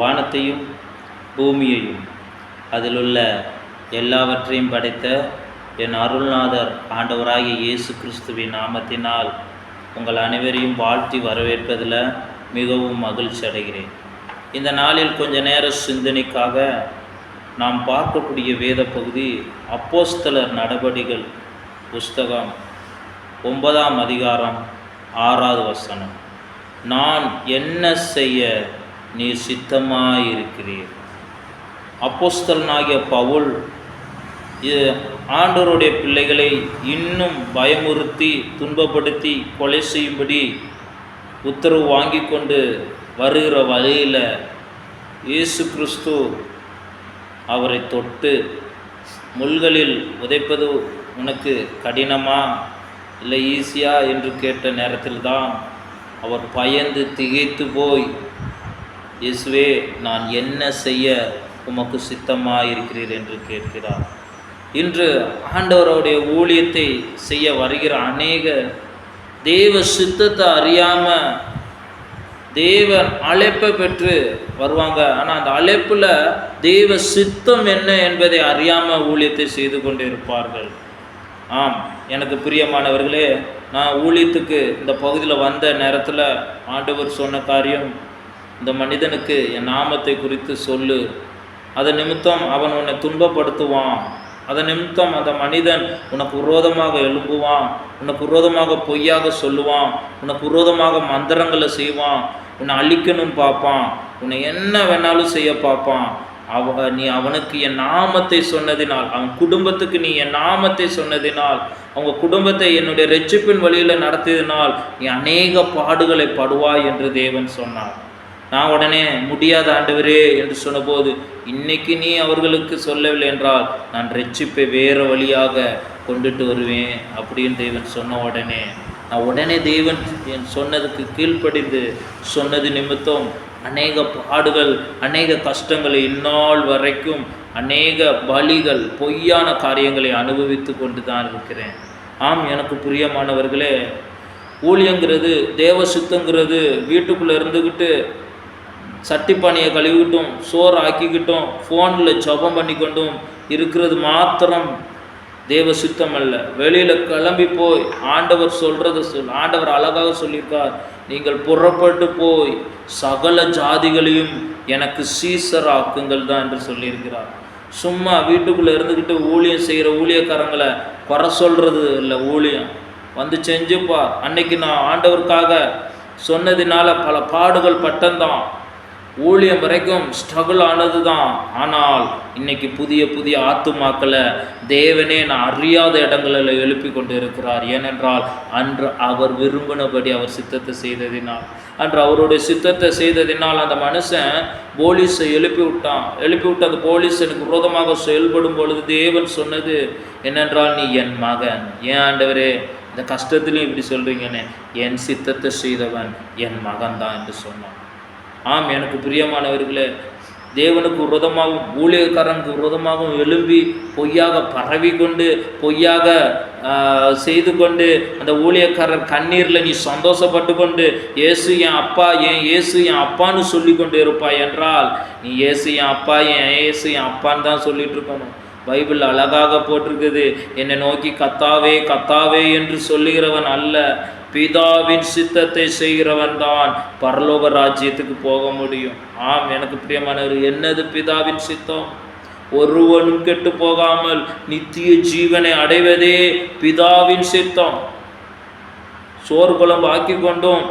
வானத்தையும் பூமியையும் அதிலுள்ள எல்லாவற்றையும் படைத்த என் அருள்நாதர் ஆண்டவராகிய இயேசு கிறிஸ்துவின் நாமத்தினால் உங்கள் அனைவரையும் வாழ்த்தி வரவேற்பதில் மிகவும் மகிழ்ச்சி அடைகிறேன். இந்த நாளில் கொஞ்ச நேர சிந்தனைக்காக நாம் பார்க்கக்கூடிய வேத பகுதி அப்போஸ்தலர் நடவடிகள் புஸ்தகம் ஒன்பதாம் அதிகாரம் ஆறாவது வசனம். நான் என்ன செய்ய நீர் சித்தமாயிருக்கிறீர். அப்போஸ்தலனாகிய பவுல் இது ஆண்டவருடைய பிள்ளைகளை இன்னும் பயமுறுத்தி துன்பப்படுத்தி கொலை செய்யும்படி உத்தரவு வாங்கி கொண்டு வருகிற வழியில் இயேசு கிறிஸ்து அவரை தொட்டு முள்களில் உதைப்பது உனக்கு கடினமா இல்லை ஈஸியா? என்று கேட்ட நேரத்தில் தான் அவர் பயந்து திகைத்து போய் இயேசுவே நான் என்ன செய்ய உமக்கு சித்தமாக இருக்கிறீர் என்று கேட்கிறார். இன்று ஆண்டவருடைய ஊழியத்தை செய்ய வருகிற அநேக தேவ சித்தத்தை அறியாமல் தேவன் அழைப்பை பெற்று வருவாங்க. ஆனால் அந்த அழைப்பில் தெய்வ சித்தம் என்ன என்பதை அறியாமல் ஊழியத்தை செய்து கொண்டு இருப்பார்கள். ஆம் எனக்கு பிரியமானவர்களே நான் ஊழியத்துக்கு இந்த பகுதியில் வந்த நேரத்தில் ஆண்டவர் சொன்ன காரியம் இந்த மனிதனுக்கு என் நாமத்தை குறித்து சொல்லு. அதன் நிமித்தம் அவன் உன்னை துன்பப்படுத்துவான். அதன் நிமித்தம் அந்த மனிதன் உனக்கு விரோதமாக எழும்புவான். உனக்கு விரோதமாக பொய்யாக சொல்லுவான். உனக்கு விரோதமாக மந்திரங்களை செய்வான். உன்னை அழிக்கணும்னு பார்ப்பான். உன்னை என்ன வேணாலும் செய்ய பார்ப்பான். அவ நீ அவனுக்கு என் நாமத்தை சொன்னதினால் அவன் குடும்பத்துக்கு நீ என் நாமத்தை சொன்னதினால் அவங்க குடும்பத்தை என்னுடைய ரெச்சிப்பின் வழியில் நடத்தியதினால் நீ அநேக பாடுகளை படுவாய் என்று தேவன் சொன்னார். நான் உடனே முடியாத ஆண்டவரே என்று சொன்னபோது இன்னைக்கு நீ அவர்களுக்கு சொல்லவில்லை என்றால் நான் ரெச்சிப்பை வேறு வழியாக கொண்டுட்டு வருவேன் அப்படின்னு தேவன் சொன்ன உடனே நான் உடனே தேவன் என் சொன்னதுக்கு கீழ்ப்படிந்து சொன்னது நிமித்தம் அநேக பாடுகள் அநேக கஷ்டங்களை இந்நாள் வரைக்கும் அநேக பலிகள் பொய்யான காரியங்களை அனுபவித்து கொண்டு தான் இருக்கிறேன். ஆம் எனக்கு பிரியமானவர்களே ஊழியங்கிறது தேவ சுத்தங்கிறது வீட்டுக்குள்ளே இருந்துக்கிட்டு சட்டி சட்டிப்பானையை கழுவிக்கிட்டும் சோறு ஆக்கிக்கிட்டும் ஃபோனில் ஜபம் பண்ணிக்கொண்டும் இருக்கிறது மாத்திரம் தேவ சுத்தம் அல்ல வெளியில் கிளம்பி போய் ஆண்டவர் சொல்கிறத சொல் ஆண்டவர் அழகாக சொல்லியிருக்கார். நீங்கள் புறப்பட்டு போய் சகல ஜாதிகளையும் எனக்கு சீசர் ஆக்குங்கள் தான் என்று சொல்லியிருக்கிறார். சும்மா வீட்டுக்குள்ளே இருந்துக்கிட்டு ஊழியம் செய்கிற ஊழியக்காரங்களை குறை சொல்கிறது இல்லை ஊழியம். வந்து செஞ்சுப்பா அன்னைக்கு நான் ஆண்டவருக்காக சொன்னதினால பல பாடுகள் பட்டந்தான். ஊழியம் வரைக்கும் ஸ்ட்ரகிள் ஆனது தான் ஆனால் இன்னைக்கு புதிய புதிய ஆத்துமாக்களை தேவனே நான் அறியாத இடங்களில் எழுப்பி கொண்டு இருக்கிறார் ஏனென்றால் அன்று அவர் விரும்பினபடி அவர் சித்தத்தை செய்ததினால். அன்று அவருடைய சித்தத்தை செய்ததினால் அந்த மனுஷன் போலீஸை எழுப்பி விட்டான் எழுப்பி விட்டு அந்த போலீஸ் எனக்கு விரோதமாக செயல்படும் பொழுது தேவன் சொன்னது என்னென்றால் நீ என் மகன்? ஏன் ஆண்டவரே இந்த கஷ்டத்துலையும் இப்படி சொல்கிறீங்கன்னு என் சித்தத்தை செய்தவன் என் மகன் தான் என்று சொன்னான். ஆம் எனக்கு பிரியமானவர்களே தேவனுக்கு விரோதமாகவும் ஊழியக்காரனுக்கு விரோதமாகவும் எழும்பி பொய்யாக பரவி கொண்டு பொய்யாக செய்து கொண்டு அந்த ஊழியக்காரர் கண்ணீரில் நீ சந்தோஷப்பட்டு கொண்டு இயேசு என் அப்பா என் இயேசு என் அப்பான்னு சொல்லி கொண்டு இருப்பாய் என்றால் நீ இயேசு என் அப்பா என் இயேசு என் அப்பான்னு தான் சொல்லிட்டு இருக்கணும். பைபிள் அழகாக போட்டிருக்குது. என்னை நோக்கி கத்தாவே கத்தாவே என்று சொல்லுகிறவன் அல்ல. பிதாவின் சித்தத்தை செய்கிறவன் தான் பரலோக ராஜ்யத்துக்கு போக முடியும். ஆம் எனக்கு பிரியமானவர் என்னது பிதாவின் சித்தம்? ஒருவனும் கெட்டு போகாமல் நித்திய ஜீவனை அடைவதே பிதாவின் சித்தம். சோறு குழம்பு ஆக்கி கொண்டோம்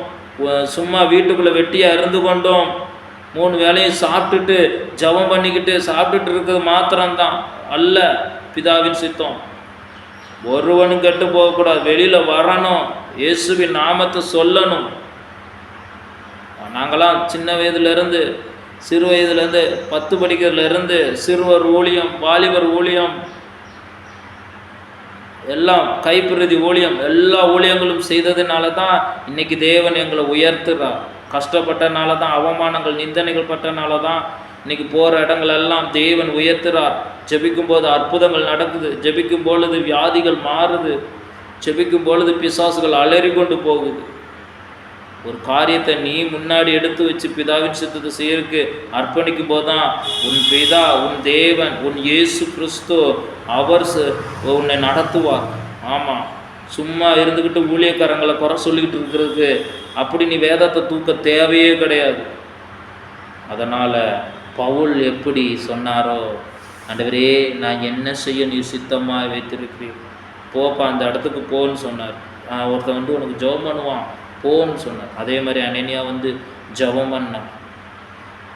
சும்மா வீட்டுக்குள்ளே வெட்டியாக இருந்து கொண்டோம் மூணு வேலையும் சாப்பிட்டுட்டு ஜபம் பண்ணிக்கிட்டு சாப்பிட்டுட்டு இருக்கிறது மாத்திரம்தான். அல்ல பிதாவின் சித்தம். ஒருவனும் கெட்டு போகக்கூடாது. வெளியில் வரணும். இயேசுவின் நாமத்தை சொல்லணும். நாங்களாம் சின்ன வயதுலேருந்து சிறு வயதுலேருந்து பத்து படிக்கிறதுலேருந்து சிறுவர் ஊழியம் வாலிபர் ஊழியம் எல்லாம் கைப்பிரதி ஊழியம் எல்லா ஊழியங்களும் செய்ததுனால தான் இன்னைக்கு தேவன் எங்களை உயர்த்துறார். கஷ்டப்பட்டனால தான் அவமானங்கள் நிந்தனைகள் பட்டனால தான் இன்னைக்கு போகிற இடங்களெல்லாம் தேவன் உயர்த்துறார். ஜெபிக்கும் போது அற்புதங்கள் நடக்குது. ஜெபிக்கும் பொழுது வியாதிகள் மாறுது. ஜெபிக்கும் பொழுது பிசாசுகள் அலறி கொண்டு போகுது. ஒரு காரியத்தை நீ முன்னாடி எடுத்து வச்சு பிதாவின் சித்தத்தை செய்யறதுக்கு அர்ப்பணிக்கும் போது தான் உன் பிதா உன் தேவன் உன் இயேசு கிறிஸ்து அவர் உன்னை நடத்துவார். ஆமாம் சும்மா இருந்துக்கிட்டு ஊழியக்காரங்களை குறை சொல்லிக்கிட்டு இருக்கிறதுக்கு அப்படி நீ வேதத்தை தூக்க தேவையே கிடையாது. அதனால் பவுல் எப்படி சொன்னாரோ ஆண்டவரே நான் என்ன செய்ய நீ சித்தமாக வைத்திருக்கிறேன் போப்பா அந்த இடத்துக்கு போன்னு சொன்னார். நான் ஒருத்தன் வந்து உனக்கு ஜெபம் பண்ணுவான் போன்னு சொன்னார். அதே மாதிரி அனனியா வந்து ஜெபம் பண்ணான்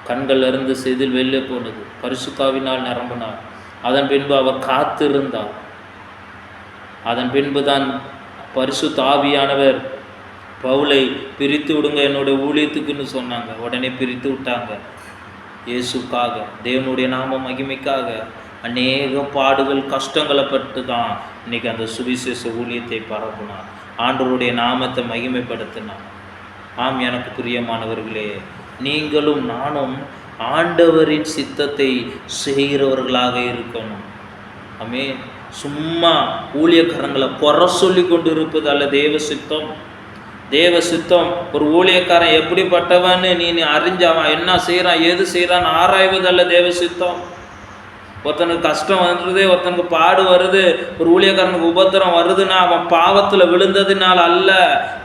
கண்கள்ல இருந்து செதில் வெளியே போனது. பரிசுக்காவினால் நிரம்பினார். அதன் பின்பு அவர் காத்திருந்தார். அதன் பின்பு தான் பரிசு ஆவியானவர் பவுலை பிரித்து விடுங்க என்னுடைய ஊழியத்துக்குன்னு சொன்னாங்க. உடனே பிரித்து விட்டாங்க. இயேசுக்காக தேவனுடைய நாம மகிமைக்காக அநேக பாடுகள் கஷ்டங்களை பட்டு தான் இன்னைக்கு அந்த சுவிசேஷ ஊழியத்தை பரப்புனான் ஆண்டவருடைய நாமத்தை மகிமைப்படுத்தினான் ஆம் எனக்கு பிரியமானவர்களே நீங்களும் நானும் ஆண்டவரின் சித்தத்தை செய்கிறவர்களாக இருக்கணும். அமே சும்மா ஊழியக்காரங்களை குறை சொல்லி கொண்டு இருப்பது அல்ல தேவ சித்தம். தேவ சித்தம் ஒரு ஊழியக்காரன் எப்படிப்பட்டவன்னு நீ நீ அறிஞ்சு அவன் என்ன செய்கிறான் ஏது செய்கிறான்னு ஆராய்வது அல்ல தேவ சித்தம். ஒருத்தனுக்கு கஷ்டம் வருது ஒருத்தனுக்கு பாடு வருது ஒரு ஊழியக்காரனுக்கு உபத்திரம் வருதுன்னா அவன் பாவத்தில் விழுந்ததினால் அல்ல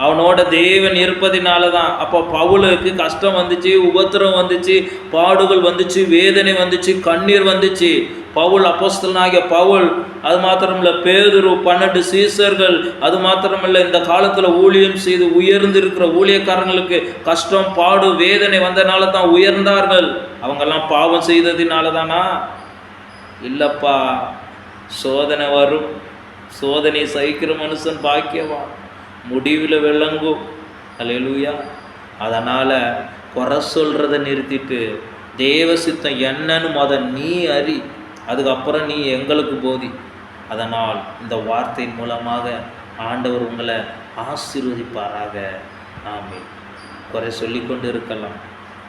அவனோட தேவன் இருப்பதினால தான் அப்போ பவுலுக்கு கஷ்டம் வந்துச்சு உபத்திரம் வந்துச்சு பாடுகள் வந்துச்சு வேதனை வந்துச்சு கண்ணீர் வந்துச்சு. பவுல் அப்போஸ்தலனாகிய பவுல் அது மாத்திரமில்ல பேதுரு பன்னெண்டு சீசர்கள் அது மாத்திரமில்ல இந்த காலத்தில் ஊழியம் செய்து உயர்ந்திருக்கிற ஊழியக்காரங்களுக்கு கஷ்டம் பாடு வேதனை வந்தனால தான் உயர்ந்தார்கள். அவங்கெல்லாம் பாவம் செய்ததினால தானா இல்லைப்பா சோதனை வரும். சோதனை சகிக்கிற மனுஷன் பாக்கியவா முடிவில் விளங்கும். அலையலூயா அதனால் குறை சொல்கிறத நிறுத்திட்டு தேவ சித்தம் என்னன்னு முத நீ அறி. அதுக்கப்புறம் நீ எங்களுக்கு போதி. அதனால் இந்த வார்த்தையின் மூலமாக ஆண்டவர் உங்களை ஆசீர்வதிப்பாராக. ஆமே குறை சொல்லிக்கொண்டு இருக்கலாம்.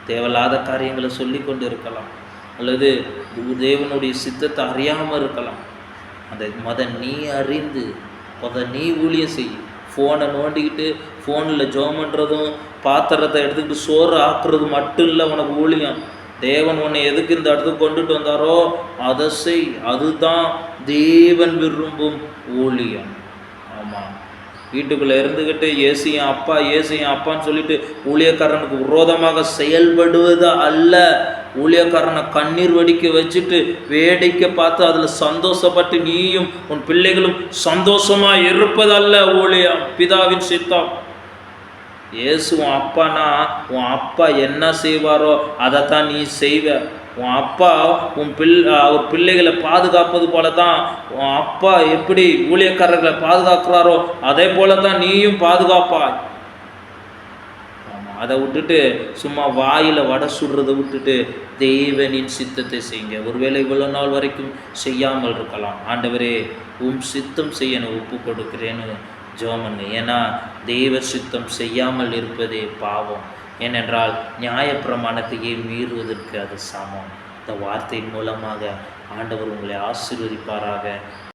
தேவையில்லாத காரியங்களை சொல்லிக்கொண்டு இருக்கலாம். அல்லது தேவனுடைய சித்தத்தை அறியாமல் இருக்கலாம். அந்த மத நீ அறிந்து முத நீ ஊழியம் செய். ஃபோனை நோண்டிக்கிட்டு ஃபோனில் ஜோம் பண்ணுறதும் பாத்திரத்தை எடுத்துக்கிட்டு சோறு ஆக்குறது மட்டும் இல்லை உனக்கு ஊழியம். தேவன் உன்னை எதுக்கு இந்த இடத்துக்கு கொண்டுட்டு வந்தாரோ அதை செய். அதுதான் தேவன் விரும்பும் ஊழியம். ஆமாம் வீட்டுக்குள்ளே இருந்துக்கிட்டு ஏசியும் அப்பா ஏசியும் அப்பான்னு சொல்லிட்டு ஊழியக்காரனுக்கு விரோதமாக செயல்படுவது அல்ல. ஊழியக்காரனை கண்ணீர் வடிக்க வச்சுட்டு வேடிக்கை பார்த்து அதில் சந்தோஷப்பட்டு நீயும் உன் பிள்ளைகளும் சந்தோஷமாக இருப்பதல்ல ஊழியம் பிதாவின் சித்தம். ஏசு உன் அப்பானா உன் அப்பா என்ன செய்வாரோ அதைத்தான் நீ செய்வ. உன் அப்பா உன் பிள் அவர் பிள்ளைகளை பாதுகாப்பது போல தான் உன் அப்பா எப்படி ஊழியக்காரர்களை பாதுகாக்கிறாரோ அதே போல தான் நீயும் பாதுகாப்பாய். அதை விட்டுட்டு சும்மா வாயில் வடை சுடுறதை விட்டுட்டு தெய்வனின் சித்தத்தை செய்யுங்க. ஒருவேளை இவ்வளோ நாள் வரைக்கும் செய்யாமல் இருக்கலாம். ஆண்டவரே உம் சித்தம் செய்ய நான் ஒப்பு கொடுக்கிறேன்னு ஜோமன்னு ஏன்னா தெய்வ சித்தம் செய்யாமல் இருப்பதே பாவம். ஏனென்றால் நியாயப்பிரமாணத்தையே மீறுவதற்கு அது சமம். இந்த வார்த்தையின் மூலமாக ஆண்டவர் உங்களை ஆசீர்வதிப்பாராக.